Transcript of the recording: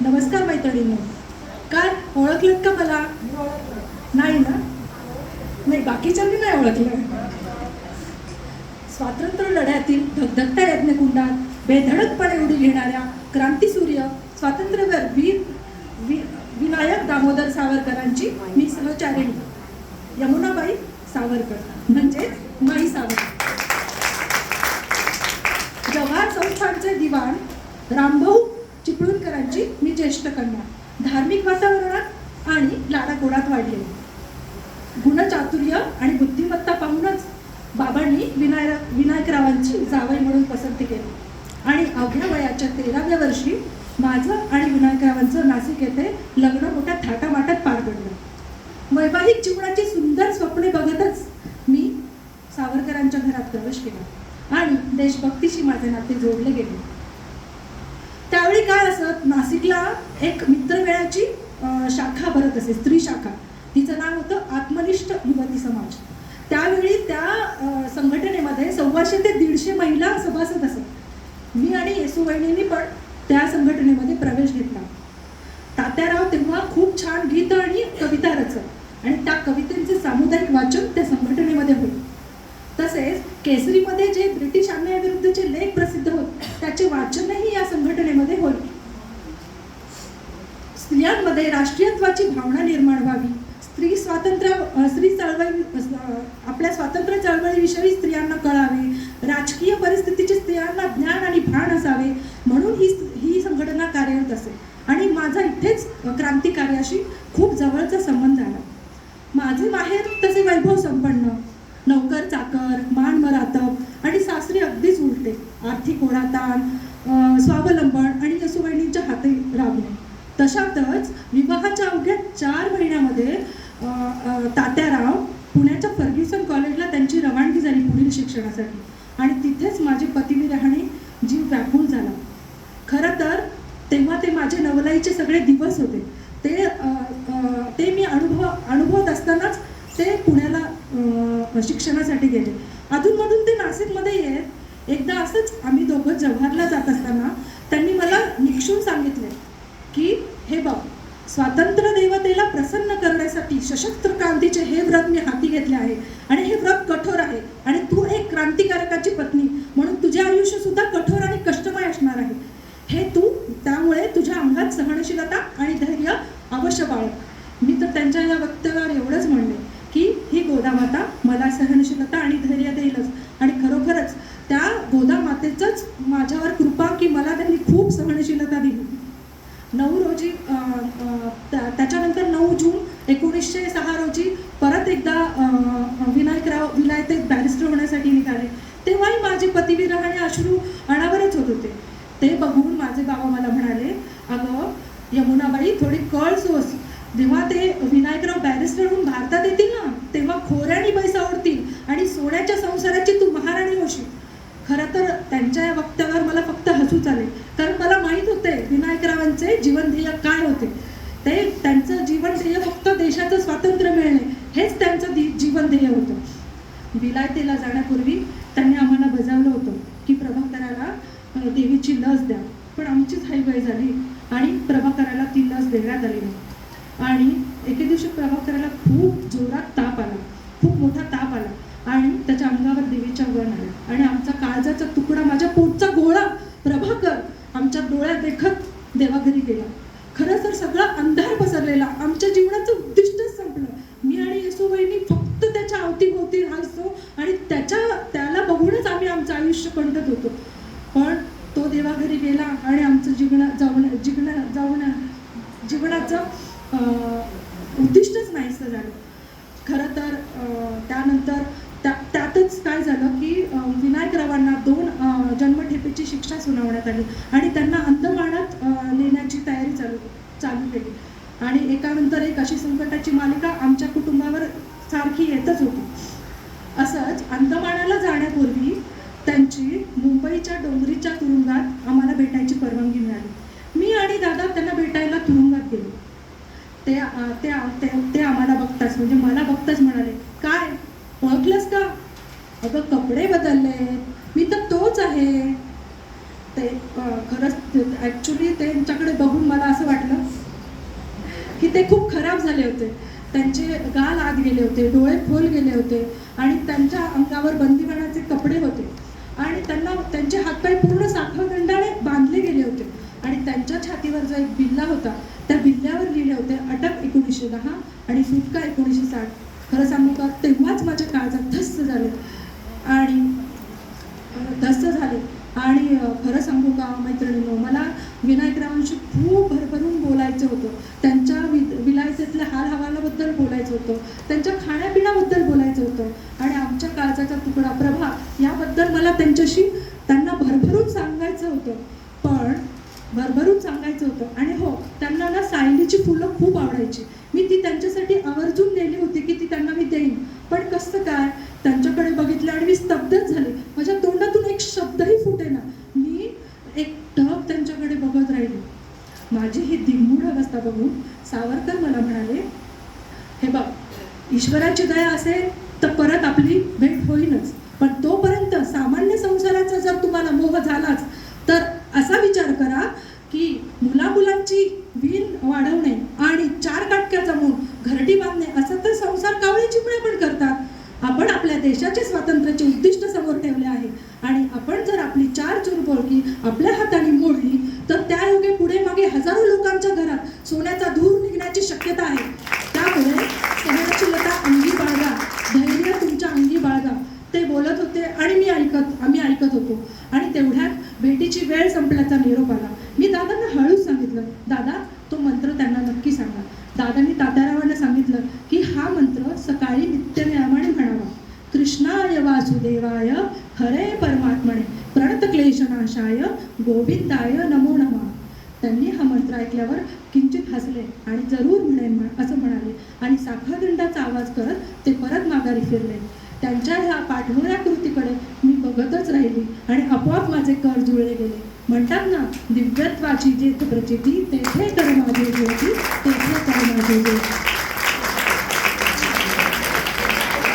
नमस्कार मैत्रिणींनो. काय ओळखलं का मला? नाही ना? नाही बाकीच्यांनी नाही ओळखलं. स्वातंत्र्य लढ्यातील धगधगत्या यज्ञकुंडात बेधडकपणे उडी घेणाऱ्या क्रांतीसूर्य स्वातंत्र्यवर वीर वि- विनायक दामोदर सावरकरांची मी सहचारिणी यमुनाबाई सावरकर म्हणजेच माई सावरकर. जवाहर संस्थानचे दिवाण रामभाऊ चिपळूणकरांची मी ज्येष्ठ कन्या. धार्मिक वातावरणात आणि लाडाकोडात वाढले. गुणचातुर्य आणि बुद्धिमत्ता पाहूनच बाबांनी विनायक विनायकरावांची जावई म्हणून पसंती केली. आणि अवघ्या वयाच्या तेराव्या वर्षी माझं आणि विनायकरावांचं नाशिक येथे लग्न मोठ्या थाटामाटात पार पडलं. वैवाहिक जीवनाची सुंदर स्वप्ने बघतच मी सावरकरांच्या घरात प्रवेश केला आणि देशभक्तीशी माझे नाते जोडले गेले. नाशिकला एक मित्रमेळाची शाखा भरत असे स्त्री शाखा. तिचं नाव होतं आत्मनिष्ठ युवती समाज. त्यावेळी त्या संघटनेमध्ये सव्वाशे ते दीडशे महिला सभासद असत. मी आणि येसूबाईंनी पण त्या संघटनेमध्ये प्रवेश घेतला. तात्याराव तेव्हा खूप छान गीत आणि कविता रचत आणि त्या कवितेचे सामुदायिक वाचन त्या संघटनेमध्ये होईल तसेच केसरीमध्ये जे ब्रिटिश अन्यायाविरुद्धचे लेख प्रसिद्ध होत त्याचे वाचनही या संघटनेमध्ये होईल स्त्रियांमध्ये राष्ट्रीयत्वाची भावना निर्माण व्हावी. स्त्री स्वातंत्र्य स्त्री चळवळी आपल्या स्वातंत्र्य चळवळीविषयी स्त्रियांना कळावे. राजकीय परिस्थितीचे स्त्रियांना ज्ञान आणि भान असावे. म्हणून ही ही संघटना कार्यरत असे. आणि माझा इथेच क्रांती कार्याशी खूप जवळचा संबंध झाला माझे माहेर तसे वैभव संपन्न. नोकर चाकर मान मरातप आणि सासरी अगदीच उलटे. आर्थिक ओढाताण स्वावलंबन आणि तशातच विवाहाच्या अवघ्या चार महिन्यामध्ये तात्याराव पुण्याच्या फर्ग्युसन कॉलेजला त्यांची रवानगी झाली पुढील शिक्षणासाठी. आणि तिथेच माझे पतिवी राहणे जीव व्यापून झाला. खरं तर तेव्हा ते माझे नवलाईचे सगळे दिवस होते. ते ते मी अनुभव अनुभवत असतानाच ते पुण्याला शिक्षणासाठी गेले. अधूनमधून ते नाशिकमध्ये येत एकदा असंच आम्ही दोघं जव्हारला जात असताना त्यांनी मला निक्षून सांगितले. स्वातंत्र्य देवतेला प्रसन्न करण्यासाठी सशस्त्र क्रांतीचे हे व्रत मी हाती घेतले आहे. आणि हे व्रत कठोर आहे. आणि तू एक क्रांतिकारकाची पत्नी. म्हणून तुझे आयुष्य सुद्धा कठोर आणि कष्टमय असणार आहे. हे तू त्यामुळे तुझ्या अंगात सहनशीलता आणि धैर्य अवश्य बाळग. मी तर त्यांच्या या वक्तव्यावर एवढंच म्हणले की ही गोदामाता मला सहनशीलता आणि धैर्य देईलच. आणि खरोखरच त्या गोदामातेचंच माझ्यावर कृपा की मला त्यांनी खूप सहनशीलता दिली. नऊ रोजी त्याच्यानंतर नऊ जून एकोणीसशे सहा रोजी परत एकदा विनायकराव विलायते बॅरिस्टर होण्यासाठी निघाले. तेव्हाही माझे पतिवीर राहणे अश्रू अनावरच होत होते. ते बघून माझे बाबा मला म्हणाले अगं यमुनाबाई थोडी कळ सोस. जेव्हा ते विनायकराव बॅरिस्टर होऊन भारतात येतील ना तेव्हा खोऱ्याने पैसा ओढतील आणि सोन्याच्या संसाराची तू महाराणी होशील. खरं तर त्यांच्या या वक्तव्यावर मला फक्त हसूच आले. कारण मला माहीत होते विनायकरावांचे जीवनध्येय काय होते. ते त्यांचं जीवन ध्येय फक्त देशाचं स्वातंत्र्य मिळणे हेच त्यांचं दि- जीवन ध्येय होतं. विलायतेला जाण्यापूर्वी त्यांनी आम्हाला बजावलं होतं की प्रभाकराला देवीची लस द्या. पण आमचीच हायगय झाली आणि प्रभाकराला ती लस देण्यात आली नाही. आणि एके दिवशी प्रभाकराला खूप जोरात ताप आला. खूप मोठा ताप आला. आणि त्याच्या अंगावर देवीच्या वन आल्या आणि आमचा काळजाचा तुक माझ्या पोटचा गोळा प्रभाकर आमच्या डोळ्यात देखत देवाघरी गेला खरं तर सगळा अंधार पसरलेला आमच्या जीवनाचं उद्दिष्टच संपलं मी आणि येसूबाईंनी फक्त त्याच्या असतो आणि त्याच्या त्याला बघूनच आम्ही आमचं आयुष्य कंटत होतो. पण तो देवाघरी गेला आणि आमचं जीवन जाऊन जीवन जाऊन जीवनाचं उद्दिष्टच नाहीसं झालं. खरं तर त्यानंतर त्या त्यातच काय झालं की विनायक रावांना दोन जन्मठेपेची शिक्षा सुनावण्यात आली आणि त्यांना अंधमानात नेण्याची तयारी चालू चालू केली. आणि एकानंतर एक अशी संकटाची मालिका आमच्या कुटुंबावर सारखी येतच होती. असंच अंदमानाला जाण्यापूर्वी त्यांची मुंबईच्या डोंगरीच्या तुरुंगात आम्हाला भेटायची परवानगी मिळाली. मी आणि दादा त्यांना भेटायला तुरुंगात गेलो. ते ते ते ते आम्हाला बघताच म्हणजे मला बघताच म्हणाले काय? ओळखलंस का? अगं कपडे बदलले. मी तर तोच आहे. ते खरंच ॲक्च्युली त्यांच्याकडे बघून मला असं वाटलं की ते खूप खराब झाले होते. त्यांचे गाल आत गेले होते डोळे खोल गेले होते आणि त्यांच्या अंगावर बंदीवानाचे कपडे होते. आणि त्यांना त्यांचे हातपाय पूर्ण साखळदंडाने बांधले गेले होते. आणि त्यांच्या छातीवर जो एक बिल्ला होता त्या बिल्ल्यावर लिहिले होते अटक एकोणीसशे दहा आणि सुटका एकोणीसशे साठ. खरं सांगू का? तेव्हाच माझ्या काळजात धस्त झाले. आणि धस्त झाले. आणि खरं सांगू का मैत्रिणींनो मला विनायकरावांशी खूप भरभरून बोलायचं होतं. त्यांच्या हाल हवालाबद्दल बोलायचं होतं त्यांच्या खाण्यापिण्याबद्दल बोलायचं होतं आणि आमच्या काळजाचा तुकडा प्रभा याबद्दल मला त्यांच्याशी त्यांना भरभरून सांगायचं होतं. पण भरभरून सांगायचं होतं. आणि हो त्यांना ना सायलीची फुलं खूप आवडायची. मी ती त्यांच्यासाठी आवर्जून नेली होती की ती त्यांना मी देईन. पण कसं काय त्यांच्याकडे बघितलं आणि मी स्तब्धच झाले. माझ्या तोंडातून एक शब्दही फुटे ना. मी एक ढग त्यांच्याकडे बघत राहिले. माझी ही दिगमूढ अवस्था बघून सावरकर मला म्हणाले हे बघ ईश्वराची दया असेल तर परत आपली भेट होईलच. पण तोपर्यंत सामान्य संसाराचा जर तुम्हाला मोह झालाच तर असा विचार करा की मुलामुलांची वीण वाढवणे आणि चार काटक्या जमून घरटी बांधणे असं तर संसार कावळे चिपळे पण करतात. आपण आपल्या देशाचे स्वातंत्र्याचे उद्दिष्ट समोर ठेवले आहे. आणि आपण जर आपली चार चुरबोळकी आपल्या हाताने मोडली तर त्या योगे पुढे मागे हजारो लोकांच्या घरात सोन्याचा धूर शक्यता आहे. त्यामुळे सहनशीलता अंगी बाळगा. धैर्य तुमच्या अंगी बाळगा. ते बोलत होते आणि मी ऐकत आम्ही ऐकत होतो. आणि तेवढ्यात भेटीची वेळ संपल्याचा निरोप आला. मी दादांना हळूच सांगितलं दादा तो मंत्र त्यांना नक्की सांगा. दादांनी तात्यारावांना सांगितलं की हा मंत्र सकाळी नित्यनियमाने म्हणावा. कृष्णाय वासुदेवाय हरे परमात्मने. प्रणत क्लेशनाशाय गोविंदाय नमो नमा. त्यांनी हा मंत्र ऐकल्यावर किंचित हसले आणि जरूर म्हणेन असं म्हणाले. आणि साखादंडाचा आवाज करत ते परत माघारी फिरले. त्यांच्या ह्या पाठवण्या कृतीकडे मी बघतच राहिली आणि आपोआप माझे कर जुळले गेले. म्हणतात ना दिव्यत्वाची जेथ प्रचिती तेथे कर माझे ज्योती ते